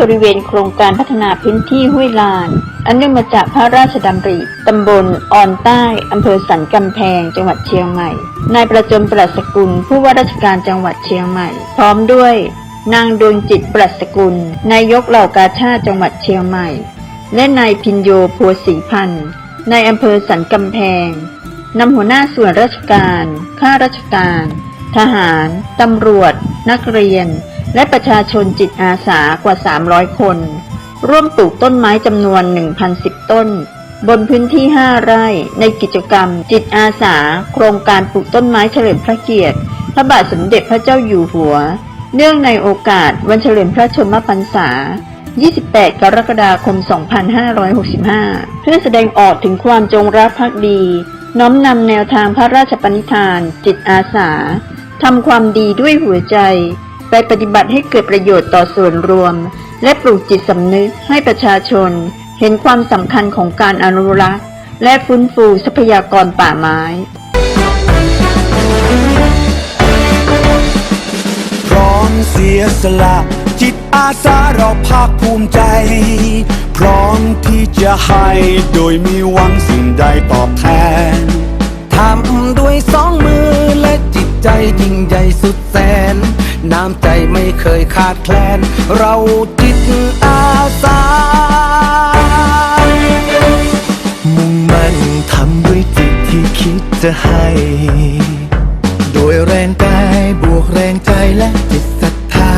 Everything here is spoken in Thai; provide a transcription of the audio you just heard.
บริเวณโครงการพัฒนาพื้นที่ห้วยลาน อันเนื่องมาจากพระราชดำริตำบลออนใต้อำเภอสันกำแพง จังหวัดเชียงใหม่ นายประจมปรัชกุล ผู้ว่าราชการจังหวัดเชียงใหม่ พร้อมด้วย นางดวงจิตปรัชกุล นายกเหล่ากาชาติจังหวัดเชียงใหม่ และนายพินโยพัวศรีพันธ์นายอำเภอสันกำแพงนำหัวหน้าส่วนราชการ ข้าราชการ ทหาร ตำรวจ นักเรียน และประชาชนจิตอาสากว่า 300 คน ร่วมปลูกต้นไม้จำนวน 1,010 ต้น บนพื้นที่ 5 ไร่ในกิจกรรม จิตอาสา โครงการปลูกต้นไม้เฉลิมพระเกียรติ พระบาทสมเด็จพระเจ้าอยู่หัว เนื่องในโอกาสวันเฉลิมพระชนมพรรษา 28 กรกฎาคม 2565 เพื่อแสดงออกถึงความจงรักภักดี น้อมนำแนวทางพระราชปณิธาน จิตอาสาทำความดีด้วยหัวใจ ไปปฏิบัติให้เกิดประโยชน์ต่อส่วนรวม และปลูกจิตสำนึกให้ประชาชน เห็นความสำคัญของการอนุรักษ์ และฟื้นฟูทรัพยากรป่าไม้พร้อมเสียสละจิตอาสาเราภาคภูมิใจ พร้อมที่จะให้โดยมีหวังสิ่งใดตอบแทนทำด้วยสองมือและจิตใจยิ่งใหญ่สุดแสนามใจไม่เคยขาดแคลน เราจิตอาสา มุ่งมั่นทำด้วยจิตที่คิดจะให้ โดยแรงกายบวกแรงใจและจิตศรัทธา